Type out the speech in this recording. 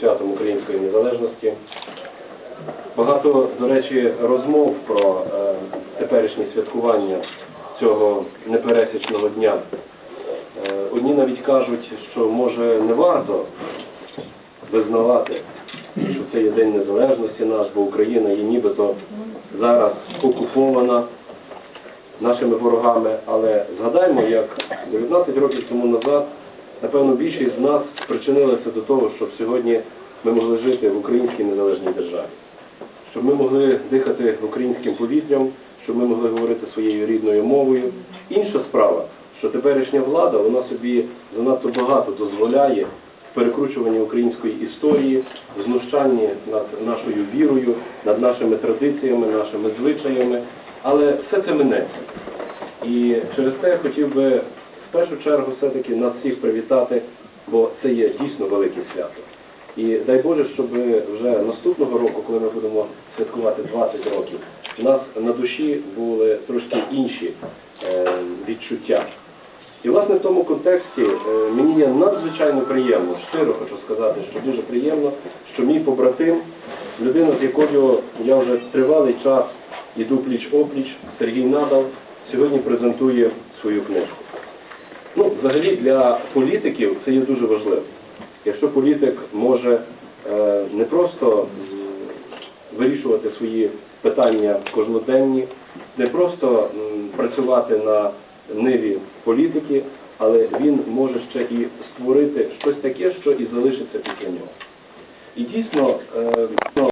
святом української незалежності. Багато, до речі, розмов про е, теперішнє святкування цього непересічного дня. Е, одні навіть кажуть, що може не варто визнавати, що це є День Незалежності наш, бо Україна є нібито зараз окупована нашими ворогами, але згадаймо, як 19 років тому назад, напевно, більшість з нас спричинилися до того, щоб сьогодні ми могли жити в українській незалежній державі, щоб ми могли дихати українським повітрям, щоб ми могли говорити своєю рідною мовою. Інша справа, що теперішня влада, вона собі занадто багато дозволяє в перекручуванні української історії, в знущанні над нашою вірою, над нашими традиціями, нашими звичаями. Але все це минеться. І через те я хотів би першу чергу все-таки нас всіх привітати, бо це є дійсно велике свято. І дай Боже, щоб вже наступного року, коли ми будемо святкувати 20 років, у нас на душі були трошки інші е, відчуття. І власне в тому контексті е, мені є надзвичайно приємно, щиро хочу сказати, що дуже приємно, що мій побратим, людина, з якою я вже тривалий час іду пліч-опліч, Сергій Надал, сьогодні презентує свою книжку. Ну, взагалі для політиків це є дуже важливо. Якщо політик може е, не просто вирішувати свої питання кожноденні, не просто м, працювати на ниві політики, але він може ще і створити щось таке, що і залишиться після нього. І дійсно, е,